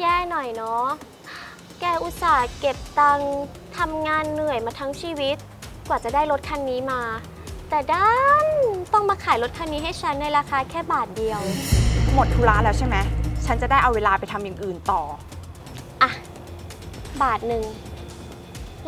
แย่หน่อยเนาะ แกอุตส่าห์เก็บตังค์ทำงานเหนื่อยมาทั้งชีวิต กว่าจะได้รถคันนี้มา แต่ด้านต้องมาขายรถคันนี้ให้ฉันในราคาแค่บาทเดียว หมดธุระแล้วใช่ไหม ฉันจะได้เอาเวลาไปทำอย่างอื่นต่อ อะ บาทหนึ่ง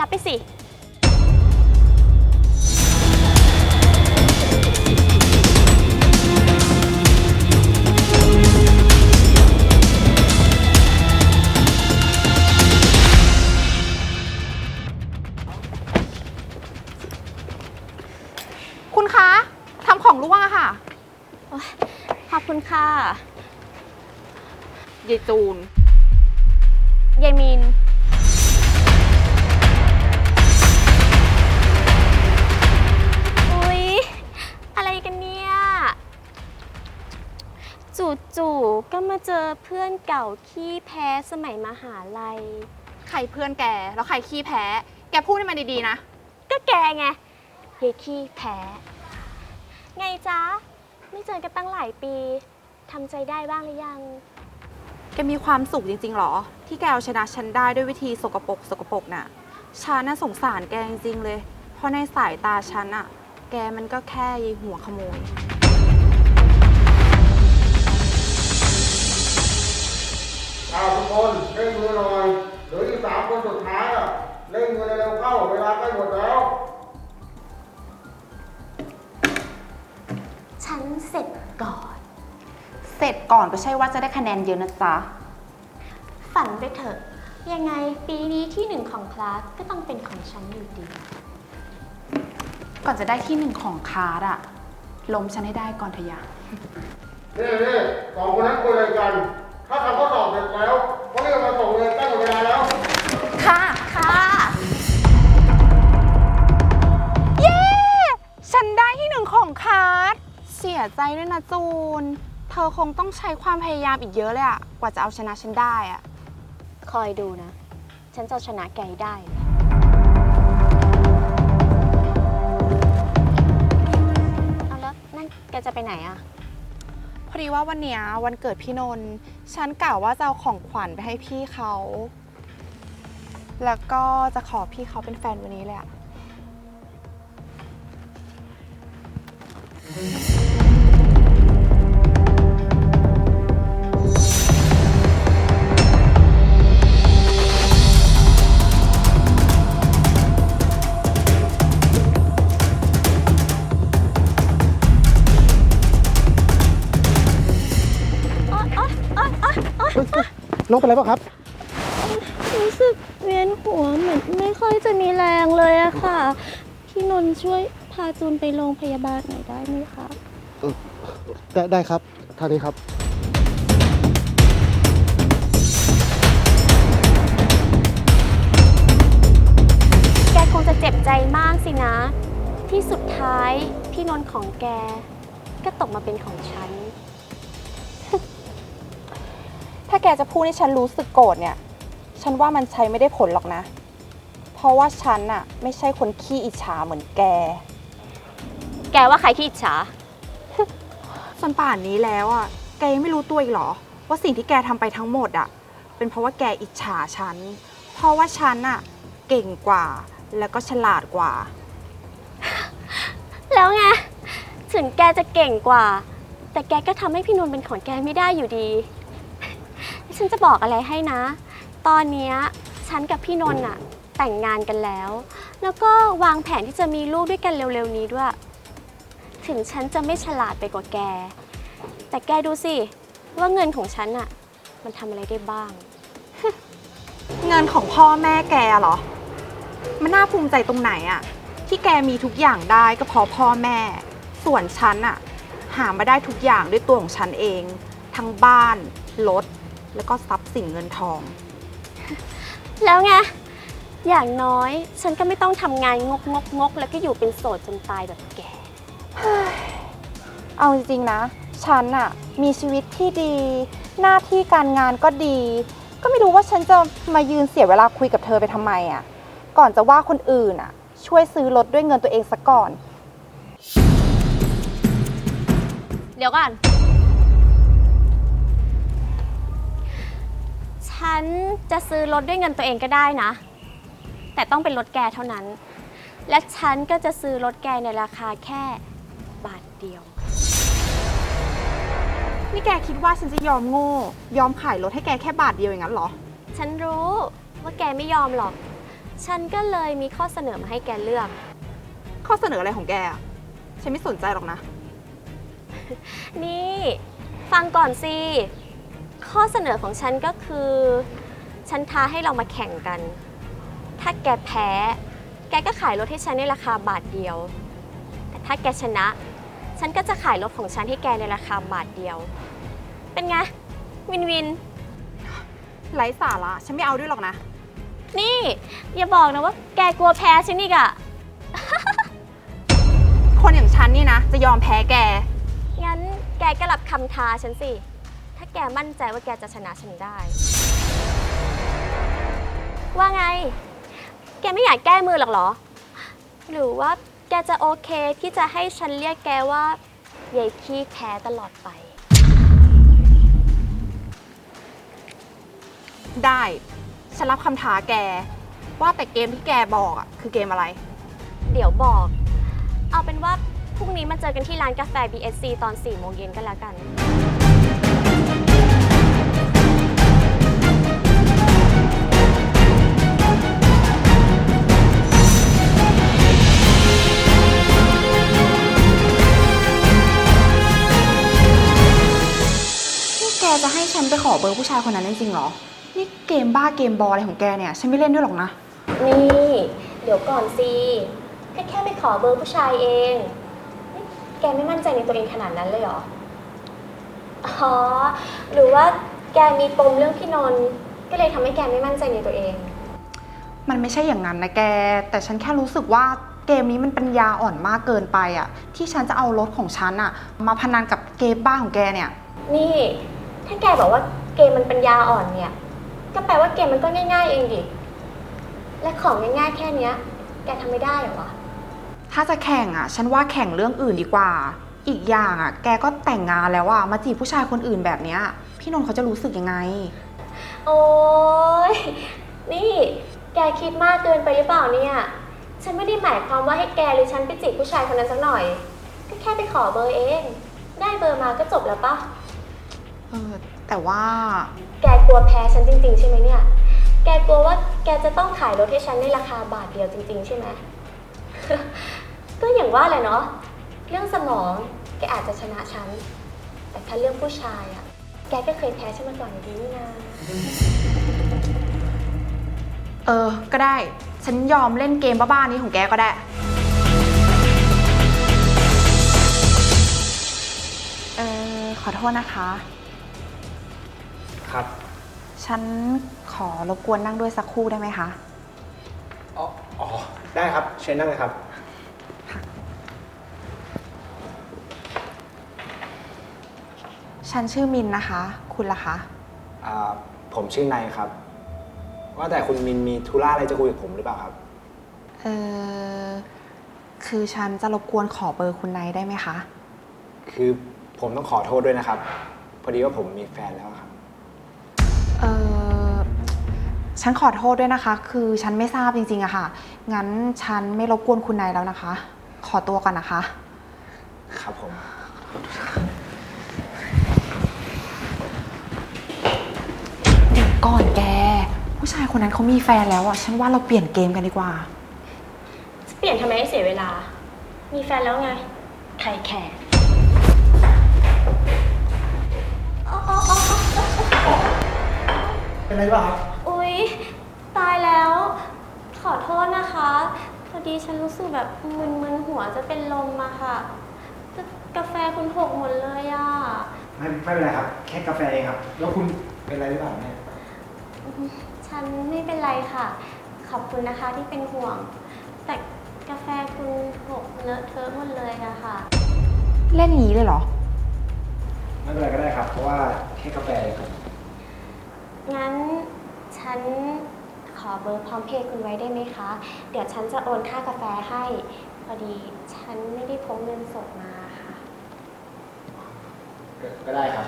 รับไปสิ ยายจูน ยายมินอุ๊ย อะไรกันเนี่ย จู่ๆ ก็มาเจอเพื่อนเก่าขี้แพ้สมัยมหาลัย ใครเพื่อนแก แล้วใครขี้แพ้ แกพูดให้มันดีๆนะ ก็แกไงยายขี้แพ้ ไงจ๊ะ ไม่เจอกันตั้งหลายปี ทำใจได้บ้างหรือยัง แกมีความสุขจริงๆหรอ ที่แกเอาชนะฉันได้ด้วยวิธีสกปรกสกปรกน่ะฉันน่ะสงสารแกจริงๆเลย เพราะในสายตาฉันอะแกมันก็แค่ยายหัวขโมย เอาทุกคนเร่งมือหน่อยเหลืออยู่สามคนสุดท้ายอะเร่งมือเร็วๆเข้าเวลาใกล้หมดแล้ว เสร็จก่อนก็ใช่ว่าจะได้คะแนนเยอะนะจ๊ะ ฝันไปเถอะ ยังไงปีนี้ที่หนึ่งของคลาสก็ต้องเป็นของฉันอยู่ดี ก่อนจะได้ที่หนึ่งของคาร์ดอะล้มฉันให้ได้ก่อนเถอะยะนี่นี่สองคนนั้นคุยอะไรกัน ถ้าทำข้อสอบเสร็จแล้วก็เรียกมาส่งเลยใกล้หมดเวลาแล้ว ค่ะ ค่ะ เย้ ฉันได้ที่หนึ่งของคาร์ดเสียใจด้วยนะจูน เธอคงต้องใช้ความพยายามอีกเยอะเลยอะกว่าจะเอาชนะฉันได้อะคอยดูนะ ฉันจะเอาชนะแกให้ได้เลยเอาแล้วนั่นแกจะไปไหนอะพอดีว่าวันเนี้ยวันเกิดพี่นนท์ฉันกะว่าจะเอาของขวัญไปให้พี่เขา แล้วก็จะขอพี่เขาเป็นแฟนวันนี้เลยอะอ๊ น้องเป็นไรบ้างครับ รู้สึกเวียนหัวเหมือนไม่ค่อยจะมีแรงเลยอะค่ะ พี่นนท์ช่วยพาจูนไปโรงพยาบาลหน่อยได้ไหมคะ ได้ได้ครับท่านี้ครับ แกคงจะเจ็บใจมากสินะ ที่สุดท้ายพี่นนท์ของแก ก็ตกมาเป็นของฉันาแกจะพูดให้ฉันรู้สึกโกรธเนี่ย ฉันว่ามันใช้ไม่ได้ผลหรอกนะ เพราะว่าฉันอะไม่ใช่คนขี้อิจฉาเหมือนแก แกว่าใครที่อิจฉา จนป่านนี้แล้วอะแกยังไม่รู้ตัวอีกเหรอ ว่าสิ่งที่แกทำไปทั้งหมดอะเป็นเพราะว่าแกอิจฉาฉัน เพราะว่าฉันอะเก่งกว่า แล้วก็ฉลาดกว่า แล้วไง ถึงแกจะเก่งกว่า แต่แกก็ทำให้พี่นนท์เป็นของแกไม่ได้อยู่ดี ฉันจะบอกอะไรให้นะ ตอนเนี้ยฉันกับพี่นนท์อะแต่งงานกันแล้ว แล้วก็วางแผนที่จะมีลูกด้วยกันเร็วๆนี้ด้วย ถึงฉันจะไม่ฉลาดไปกว่าแก แต่แกดูสิ ว่าเงินของฉันอะมันทำอะไรได้บ้าง เงินของพ่อแม่แกเหรอ มันน่าภูมิใจตรงไหนอะที่แกมีทุกอย่างได้ก็เพราะพ่อแม่ ส่วนฉันอะหามาได้ทุกอย่างด้วยตัวของฉันเอง ทั้งบ้าน รถ แล้วก็ทรัพย์สินเงินทอง แล้วไง อย่างน้อย ฉันก็ไม่ต้องทำงานงกงกงกๆแล้วก็อยู่เป็นโสดจนตายแบบแก เอาจริงๆนะ ฉันอะมีชีวิตที่ดี หน้าที่การงานก็ดี ก็ไม่รู้ว่าฉันจะมายืนเสียเวลาคุยกับเธอไปทำไมอะก่อนจะว่าคนอื่นอะช่วยซื้อรถด้วยเงินตัวเองซะก่อน เดี๋ยวก่อน ฉฉันจะซื้อรถด้วยเงินตัวเองก็ได้นะ แต่ต้องเป็นรถแกเท่านั้น และฉันก็จะซื้อรถแกในราคาแค่บาทเดียว นี่แกคิดว่าฉันจะยอมโง่ ยอมขายรถให้แกแค่บาทเดียวอย่างนั้นเหรอ ฉันรู้ว่าแกไม่ยอมหรอก ฉันก็เลยมีข้อเสนอมาให้แกเลือก ข้อเสนออะไรของแกอะฉันไม่สนใจหรอกนะ นี่ ฟังก่อนสิ ข้อเสนอของฉันก็คือ ฉันท้าให้เรามาแข่งกัน ถ้าแกแพ้ แกก็ขายรถให้ฉันในราคาบาทเดียว แต่ถ้าแกชนะ ฉันก็จะขายรถของฉันให้แกในราคาบาทเดียว เป็นไง วินวิน ไร้สาระฉันไม่เอาด้วยหรอกนะ นี่ อย่าบอกนะว่าแกกลัวแพ้ฉันอีกอะคนอย่างฉันนี่นะ จะยอมแพ้แก งั้นแกก็รับคำท้าฉันสิถ้า แกมั่นใจว่าแกจะชนะฉันได้ ว่าไง แกไม่อยากแก้มือหรอกเหรอ หรือว่าแกจะโอเคที่จะให้ฉันเรียกแกว่ายายขี้แพ้ตลอดไป ได้ ฉันรับคำท้าแก ว่าแต่เกมที่แกบอกอะคือเกมอะไร เดี๋ยวบอก เอาเป็นว่าพรุ่งนี้มาเจอกันที่ร้านกาแฟ BSC ตอน4โมงเย็นกันแล้วกัน จะให้ฉันไปขอเบอร์ผู้ชายคนนั้นจริงๆเหรอ นี่เกมบ้าเกมบออะไรของแกเนี่ย ฉันไม่เล่นด้วยหรอกนะ นี่ เดี๋ยวก่อนสิแค่แค่ไปขอเบอร์ผู้ชายเองนี่แกไม่มั่นใจในตัวเองขนาดนั้นเลยเหรอ อ๋อ หรือว่าแกมีปมเรื่องพี่นนท์ก็เลยทำให้แกไม่มั่นใจในตัวเอง มันไม่ใช่อย่างนั้นนะแก แต่ฉันแค่รู้สึกว่าเกมนี้มันปัญญาอ่อนมากเกินไปอะที่ฉันจะเอารถของฉันอะมาพนันกับเกมบ้าของแกเนี่ย นี่ ถ้าแกบอกว่าเกมมันปัญญาอ่อนเนี่ย ก็แปลว่าเกมมันก็ง่าย ๆ เองดิ และของง่ายๆแค่เนี้ย แกทำไม่ได้เหรอวะ ถ้าจะแข่งอะฉันว่าแข่งเรื่องอื่นดีกว่า อีกอย่างอะแกก็แต่งงานแล้วอะมาจีบผู้ชายคนอื่นแบบเนี้ย พี่นนท์เขาจะรู้สึกยังไง โอ๊ย นี่แกคิดมากเกินไปหรือเปล่าเนี่ย ฉันไม่ได้หมายความว่าให้แกหรือฉันไปจีบผู้ชายคนนั้นสักหน่อย ก็แค่ไปขอเบอร์เอง ได้เบอร์มาก็จบแล้วปะ เออแต่ว่า แกกลัวแพ้ฉันจริง ๆ ใช่ไหมเนี่ย แกกลัวว่าแกจะต้องขายรถให้ฉันในราคาบาทเดียวจริง ๆ ใช่ไหม ก็อย่างว่าแหละเนาะ เรื่องสมองแกอาจจะชนะฉัน แต่ถ้าเรื่องผู้ชายอะแกก็เคยแพ้ฉันมาก่อนอยู่ดีนี่นาเออ ก็ได้ ฉันยอมเล่นเกมบ้าๆนี้ของแกก็ได้ เออขอโทษนะคะ ครับ ฉันขอรบกวนนั่งด้วยสักครู่ได้ไหมคะ อ๋ออ๋อได้ครับ เชิญนั่งเลยครับ ฉันชื่อมินนะคะ คุณล่ะคะ อ่า ผมชื่อนายครับ ว่าแต่คุณมินมีธุระอะไรจะคุยกับผมหรือเปล่าครับ เออคือฉันจะรบกวนขอเบอร์คุณไนท์ได้ไหมคะ คือผมต้องขอโทษด้วยนะครับ พอดีว่าผมมีแฟนแล้วครับ ฉันขอโทษด้วยนะคะ คือฉันไม่ทราบจริงๆอะค่ะ งั้นฉันไม่รบกวนคุณไนท์แล้วนะคะ ขอตัวก่อนนะคะ ครับผมเดี๋ยวก่อนแก ผู้ชายคนนั้นเขามีแฟนแล้วอะฉันว่าเราเปลี่ยนเกมกันดีกว่า จะเปลี่ยนทำไมให้เสียเวลา มีแฟนแล้วไง ใครแคร์เป็นไรบ้างครับอุ๊ ยตายแล้ว ขอโทษนะคะ พอดีฉันรู้สึกแบบมึนๆหัวจะเป็นลมอะค่ะแต่กาแฟคุณหกหมดเลยอะไม่ไม่เป็นไรครับ แค่กาแฟเองครับ แล้วคุณเป็นอะไรหรือเปล่าเนี่ย ฉันไม่เป็นไรค่ะ ขอบคุณนะคะที่เป็นห่วง แต่กาแฟคุณหกเลอะเทอะหมดเลยอะค่ะ เล่นอย่างนี้เลยเหรอ ไม่เป็นไรก็ได้ครับ เพราะว่าแค่กาแฟเองครับงั้น ฉันขอเบอร์พร้อมเพย์คุณไว้ได้ไหมคะ เดี๋ยวฉันจะโอนค่ากาแฟให้ พอดีฉันไม่ได้พกเงินสดมาค่ะ ก็ได้ครับ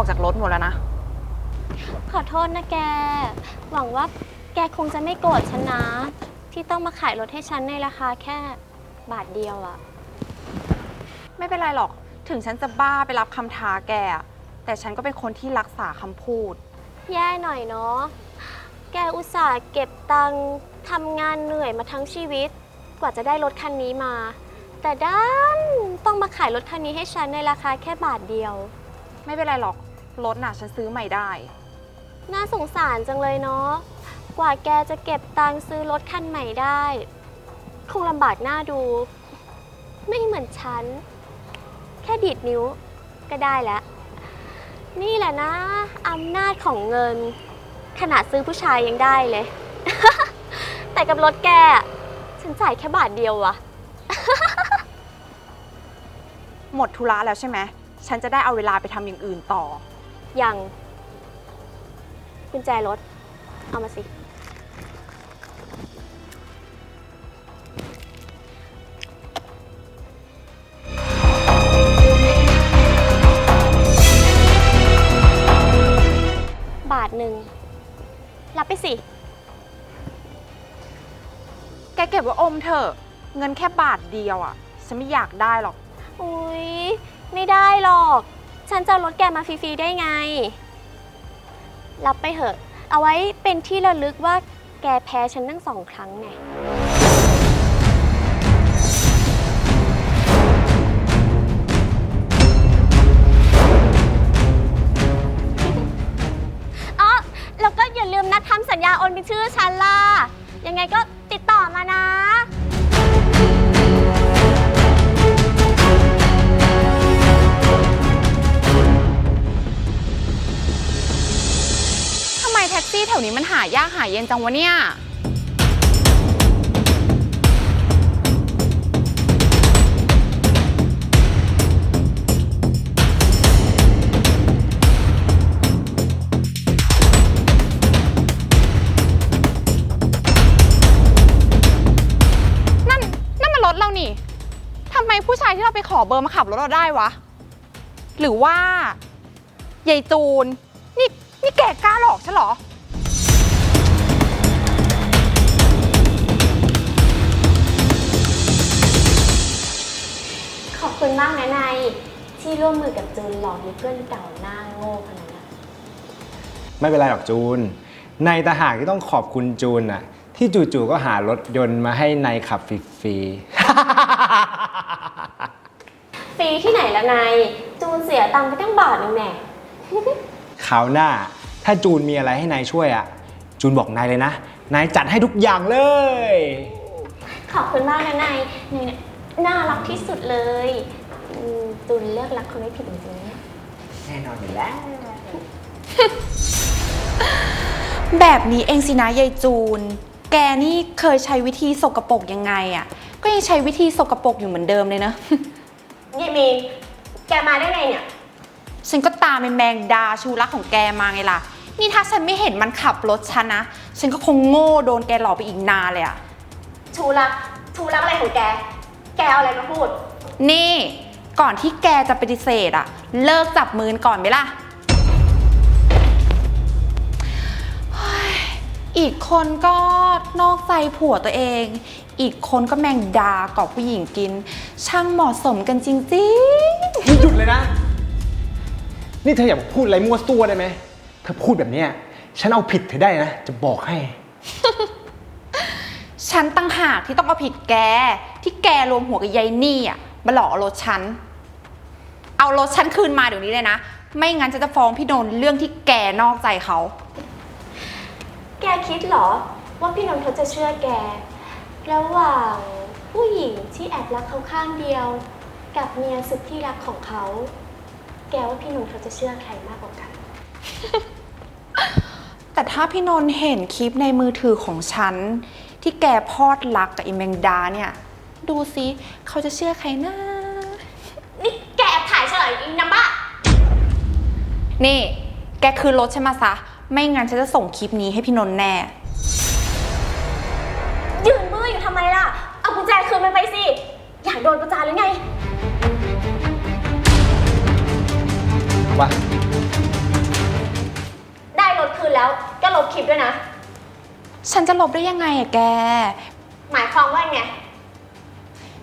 องฉันออกจากรถหมดแล้วนะ ขอโทษนะแก หวังว่าแกคงจะไม่โกรธฉันนะ ที่ต้องมาขายรถให้ฉันในราคาแค่บาทเดียวอะไม่เป็นไรหรอก ถึงฉันจะบ้าไปรับคำท้าแกอะแต่ฉันก็เป็นคนที่รักษาคำพูด แย่หน่อยเนาะ แกอุตส่าห์เก็บตังค์ทำงานเหนื่อยมาทั้งชีวิต กว่าจะได้รถคันนี้มา แต่ด้านต้องมาขายรถคันนี้ให้ฉันในราคาแค่บาทเดียว ไม่เป็นไรหรอก รถน่ะฉันซื้อใหม่ได้ น่าสงสารจังเลยเนาะ กว่าแกจะเก็บตังค์ซื้อรถคันใหม่ได้ คงลำบากหน้าดู ไม่เหมือนฉัน แค่ดีดนิ้วก็ได้แล้ว นี่แหละนะอำนาจของเงิน ขนาดซื้อผู้ชายยังได้เลย แต่กับรถแกอะฉันจ่ายแค่บาทเดียวอะหมดธุระแล้วใช่ไหม ฉันจะได้เอาเวลาไปทำอย่างอื่นต่อ ยังกุญแจรถ เอามาสิ บาทหนึ่งรับไปสิ แกเก็บไว้อมเถอะ เงินแค่บาทเดียวอะฉันไม่อยากได้หรอก อุ๊ย ไม่ได้หรอก ฉันจะรถแกมาฟรีๆได้ไง รับไปเถอะ เอาไว้เป็นที่ระลึกว่าแกแพ้ฉันตั้งสองครั้งไง อ๋อ แล้วก็อย่าลืมนัดทำสัญญาโอนเป็นชื่อฉันล่ะ ยังไงก็ติดต่อมานะ ซี่แถวนี้มันหายากหายเย็นจังวะเนี่ย นั่น นั่นมันรถเรานี่ ทำไมผู้ชายที่เราไปขอเบอร์มาขับรถเราได้วะ หรือว่ายายจูน นี่ นี่แกกล้าหลอกฉันเหรอ บคุณมากนะนายที่ร่วมมือกับจูนหลอกมีเพื่อนเก่าหน้าโง่คนนั้นนะไม่เป็นไรหรอกจูน ในตางหากที่ต้องขอบคุณจูนน่ะที่จู่ๆก็หารถยนต์มาให้ในายขับฟรีๆฟรีที่ไหนละนายจูนเสียตังค์ไปตั้งบาทหนึงแน่คราวหน้า ถ้าจูนมีอะไรให้นายช่วยอะจูนบอกนายเลยนะ นายจัดให้ทุกอย่างเลย ขอบคุณมากนะนายนายเนี่ยน่ารักที่สุดเลย อืมจูนเลือกรักคนไม่ผิดจริงๆเนี่ยแน่นอนอยู่แล้ว แบบนี้เองสินะยายจูน แกนี่เคยใช้วิธีสกปรกยังไงอะ่ะ ก็ยังใช้วิธีสกปรกอยู่เหมือนเดิมเลยนะยี่มีนแกมาได้ไงเนี่ย ฉันก็ตามเป็นแมงดาชูรักของแกมาไงล่ะ นี่ถ้าฉันไม่เห็นมันขับรถฉันนะ ฉันก็คงโง่โดนแกหลอกไปอีกนานเลยอะชูรัก ชูรักอะไรของแก แกเอาอะไรมาพูด นี่ ก่อนที่แกจะปฏิเสธอะเลิกจับมือก่อนไหมล่ะเฮ้ยอีกคนก็นอกใจผัวตัวเอง อีกคนก็แมงดากอบผู้หญิงกิน ช่างเหมาะสมกันจริงนี่หยุดเลยนะ นี่เธออย่าพูดอะไรมั่วซั่วได้ไหม เธอพูดแบบเนี้ยฉันเอาผิดเธอได้นะ จะบอกให้ ๆ ฉันตั้งหากที่ต้องเอาผิดแก ที่แกรวมหัวกับยายนี่อะมาหลอกเอารถฉัน เอารถฉันคืนมาเดี๋ยวนี้เลยนะ ไม่งั้นจะจะฟ้องพี่โดนเรื่องที่แกนอกใจเขา แกคิดเหรอ ว่าพี่นนท์เขาจะเชื่อแก ระหว่างผู้หญิงที่แอบรักเขาข้างเดียว กับเมียสุดที่รักของเขา แกว่าพี่นนท์เขาจะเชื่อใครมากกว่ากัน แต่ถ้าพี่นนท์เห็นคลิปในมือถือของฉัน ที่แกพอดรักกับอิมแมงดาเนี่ย ดูซิเขาจะเชื่อใครนะ นี่ แกคืนรถฉันมาซะ ไม่งั้นฉันจะส่งคลิปนี้ให้พี่นนท์แน่ ยืนมืออยู่ทำไมล่ะ เอากุญแจคืนมันไปสิ อยากโดนประจานหรือไงมวะได้รถคืนแล้วก็ลบคลิปด้วยนะ ฉันจะลบได้ยังไงอะแก หมายความว่าไง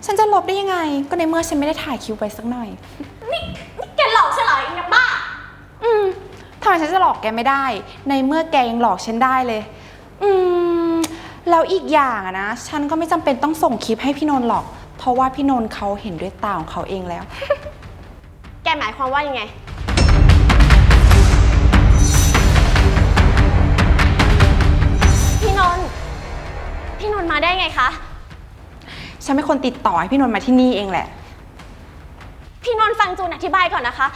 ฉันจะลบได้ยังไง ก็ในเมื่อฉันไม่ได้ถ่ายคลิปไว้สักหน่อย นี่นี่แกหลอกฉันเหรอไอ้นักบ้าอืม ทำไมฉันจะหลอกแกไม่ได้ ในเมื่อแกยังหลอกฉันได้เลย อืม แล้วอีกอย่างอะนะ ฉันก็ไม่จำเป็นต้องส่งคลิปให้พี่นนท์หรอก เพราะว่าพี่นนท์เขาเห็นด้วยตาของเขาเองแล้ว แกหมายความว่ายังไง พี่นนท์พี่นนท์มาได้ไงคะ ฉันเป็นคนติดต่อให้พี่นนท์มาที่นี่เองแหละ พี่นนท์ฟังจูนอธิบายก่อนนะคะ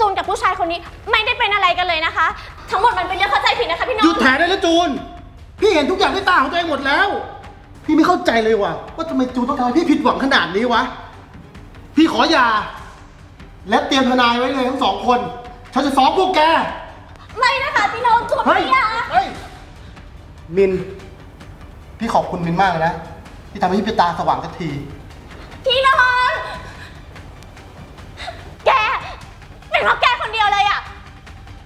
จูนกับผู้ชายคนนี้ไม่ได้เป็นอะไรกันเลยนะคะ ทั้งหมดมันเป็นเรื่องเข้าใจผิดนะคะพี่นหยุดนท์แถได้แล้วจูน พี่เห็นทุกอย่างด้วยตาของตัวเองหมดแล้ว พี่ไม่เข้าใจเลยว่ะว่าทำไมจูนต้องทำให้พี่ผิดหวังขนาดนี้วะ พี่ขอหย่าและเตรียมทนายไว้เลยทั้งสองคน ฉันจะฟ้องพวกแก ไม่นะคะพี่นนท์จูนเฮ้ยไม่อยาก เฮ้ย มิน พี่ขอบคุณมินมากเลยนะ ที่ทำให้พี่เป็นตาสว่างสักที พี่นนท์ เป็นเพราะแกคนเดียวเลยอะ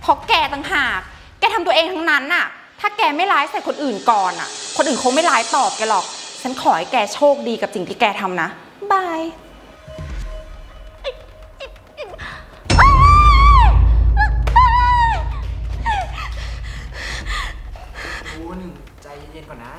เพราะแกต่างหาก แกทำตัวเองทั้งนั้นน่ะ ถ้าแกไม่ร้ายใส่คนอื่นก่อนน่ะคนอื่นคงไม่ร้ายตอบแกหรอก ฉันขอให้แกโชคดีกับสิ่งที่แกทำนะบายคุณใจเย็นๆก่อนนะ